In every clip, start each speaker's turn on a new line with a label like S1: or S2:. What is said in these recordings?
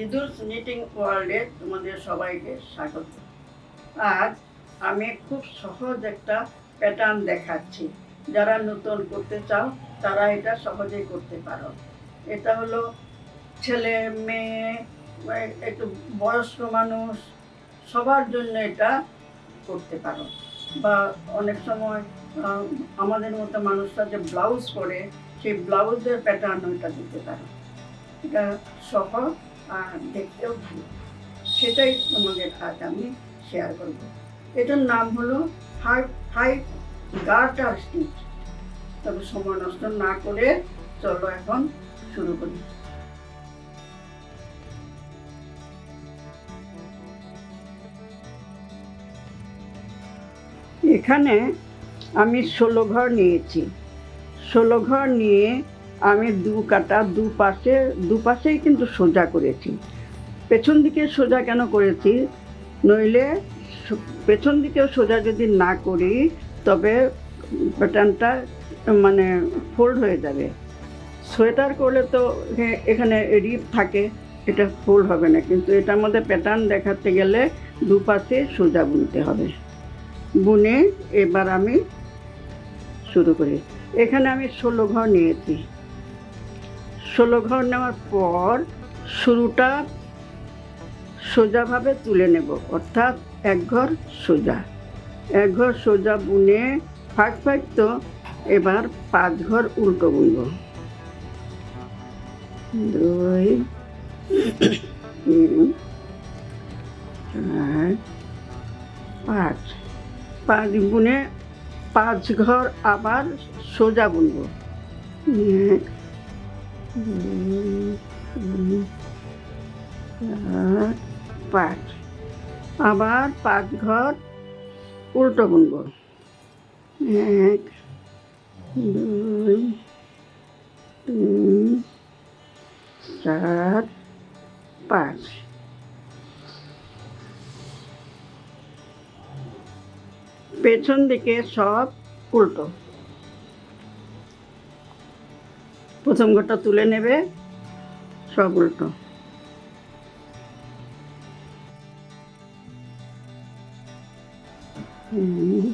S1: দিদুস knitting ওয়ার্ল্ডে তোমাদের সবাইকে স্বাগত আজ আমি খুব সহজ একটা প্যাটার্ন দেখাচ্ছি যারা নতুন করতে চাও তারা এটা সহজেই করতে পারো এটা হলো ছেলে মেয়ে একটু বয়স্ক মানুষ সবার জন্য এটা করতে পারো বা অনেক সময় আমাদের মতো মানুষরা যে ব্লাউজ পরে সেই ব্লাউজের প্যাটার্ন ওইটা দিতে পারো এটা সহজ আর দেখতেও ভালো সেটাই তোমাদের আজ আমি শেয়ার করব এটার নাম হলো ফাইভ ফাইভ গার্টার স্টিচ তবে সময় নষ্ট না করে চলো এখন শুরু করি এখানে আমি ষোলো ঘর নিয়েছি ষোলো ঘর নিয়ে আমি দু কাটা দু পাশে দু পাশেই কিন্তু সোজা করেছি পেছন দিকে সোজা কেন করেছি নইলে পেছন দিকেও সোজা যদি না করি তবে প্যাটার্নটা মানে ফোল্ড হয়ে যাবে সোয়েটার করলে তো এখানে রিপ থাকে এটা ফোল্ড হবে না কিন্তু এটার মধ্যে প্যাটার্ন দেখাতে গেলে দুপাশে সোজা বুনতে হবে বুনে এবার আমি শুরু করি এখানে আমি ষোলো ঘর নিয়েছি ষোলো ঘর নেওয়ার পর শুরুটা সোজাভাবে তুলে নেব অর্থাৎ এক ঘর সোজা এক ঘর সোজা বুনে ফাঁক ফাঁক তো এবার পাঁচ ঘর উল্টো বুনব দুই তিন চার পাঁচ পাঁচ বুনে পাঁচ ঘর আবার সোজা বুনব এক দুই পাঁচ আবার পাঁচ ঘর উল্টো গুনব এক দুই তিন চার পাঁচ পেছন দিকে সব উল্টো প্রথম গোটা তুলে নেবে সব উল্টো হুম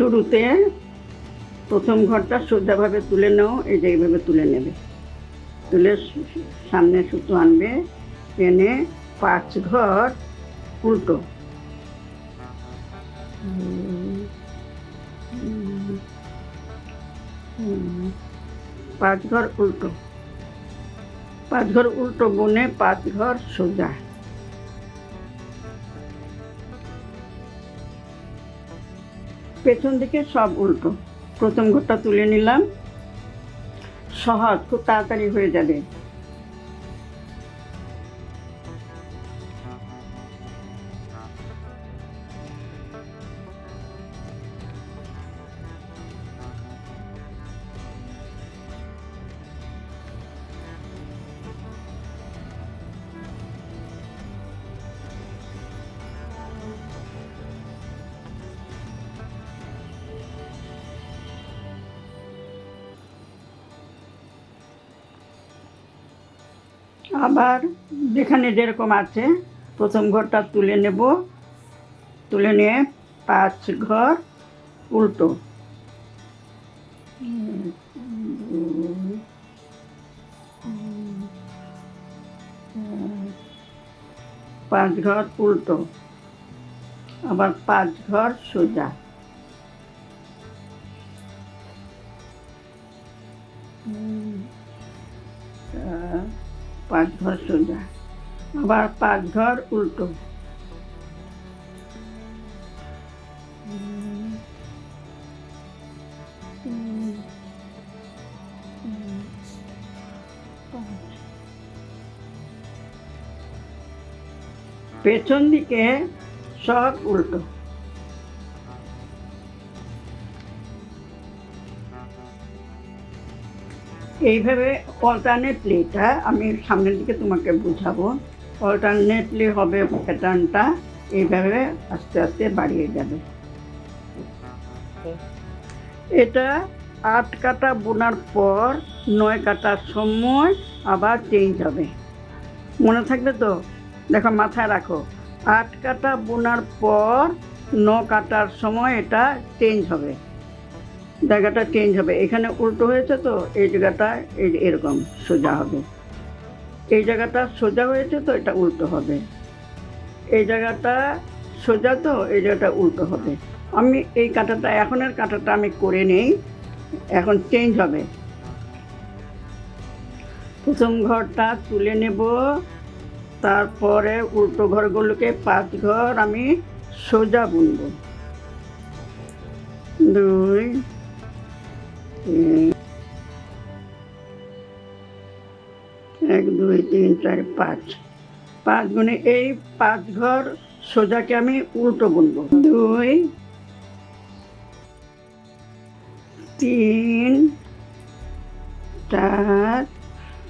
S1: শুরুতে প্রথম ঘরটা সোজাভাবে তুলে নাও যে এইভাবে তুলে নেবে তুলে সামনে সুতো আনবে এনে পাঁচ ঘর উল্টো পাঁচ ঘর উল্টো পাঁচ ঘর উল্টো বনে পাঁচ ঘর সোজা পেছন দিকে সব উল্টো প্রথম ঘরটা তুলে নিলাম সহজ খুব তাড়াতাড়ি হয়ে যাবে আবার যেখানে যেরকম আছে প্রথম ঘরটা তুলে নেব তুলে নিয়ে পাঁচ ঘর উল্টো পাঁচ ঘর উল্টো আবার পাঁচ ঘর সোজা পাকঘর সোজা আবার পাকঘর উল্টো পেছন দিকে সব উল্টো এইভাবে অল্টারনেটলিটা আমি সামনের দিকে তোমাকে বুঝাবো অল্টারনেটলি হবে প্যাটার্নটা এইভাবে আস্তে আস্তে বাড়িয়ে যাবে এটা আট কাটা বোনার পর নয় কাটার সময় আবার চেঞ্জ হবে মনে থাকবে তো দেখো মাথায় রাখো আট কাটা বোনার পর ন কাটার সময় এটা চেঞ্জ হবে জায়গাটা চেঞ্জ হবে এখানে উল্টো হয়েছে তো এই জায়গাটা এই এরকম সোজা হবে এই জায়গাটা সোজা হয়েছে তো এটা উল্টো হবে এই জায়গাটা সোজা তো এই জায়গাটা উল্টো হবে আমি এই কাঁটাটা এখনের কাঁটাটা আমি করে নেই এখন চেঞ্জ হবে প্রথম ঘরটা তুলে নেব তারপরে উল্টো ঘরগুলোকে পাঁচ ঘর আমি সোজা বুনব দুই এক দুই তিন চার পাঁচ পাঁচ গুণে এই পাঁচ ঘর সোজাকে আমি উল্টো গুনব দুই তিন চার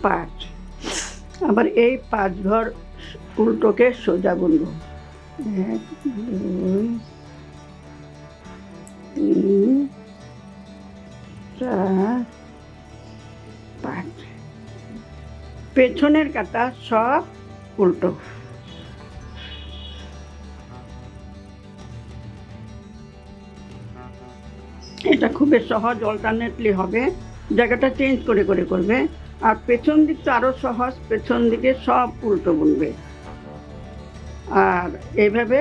S1: পাঁচ আবার এই পাঁচ ঘর উল্টোকে সোজা গুনব এক দুই তিন পাঁচ পেছনের কাটা সব উল্টো এটা খুবই সহজ অল্টারনেটলি হবে জায়গাটা চেঞ্জ করে করে করবে আর পেছন দিক তো আরও সহজ পেছন দিকে সব উল্টো বুনবে আর এইভাবে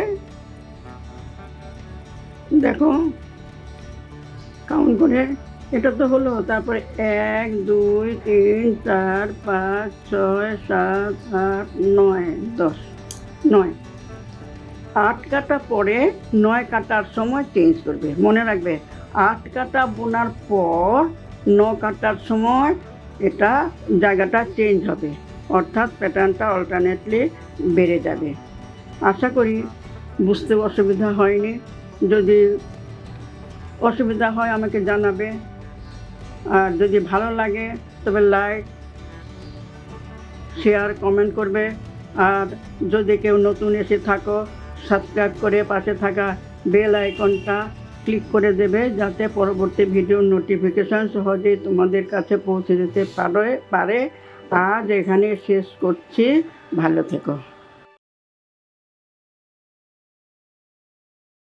S1: দেখো কাউন্ট করে এটা তো হলো তারপরে এক দুই তিন চার পাঁচ ছয় সাত আট নয় দশ নয় আট কাটা পরে নয় কাটার সময় চেঞ্জ করবে মনে রাখবে আট কাটা বোনার পর ন কাটার সময় এটা জায়গাটা চেঞ্জ হবে অর্থাৎ প্যাটার্নটা অল্টারনেটলি বেড়ে যাবে আশা করি বুঝতে অসুবিধা হয়নি যদি অসুবিধা হয় আমাকে জানাবে আর যদি ভালো লাগে তবে লাইক শেয়ার কমেন্ট করবে আর যদি কেউ নতুন এসে থাকো সাবস্ক্রাইব করে পাশে থাকা বেল আইকনটা ক্লিক করে দেবে যাতে পরবর্তী ভিডিও নোটিফিকেশান সহজেই তোমাদের কাছে পৌঁছে যেতে পারে পারে আজ এখানে শেষ করছি ভালো থেকো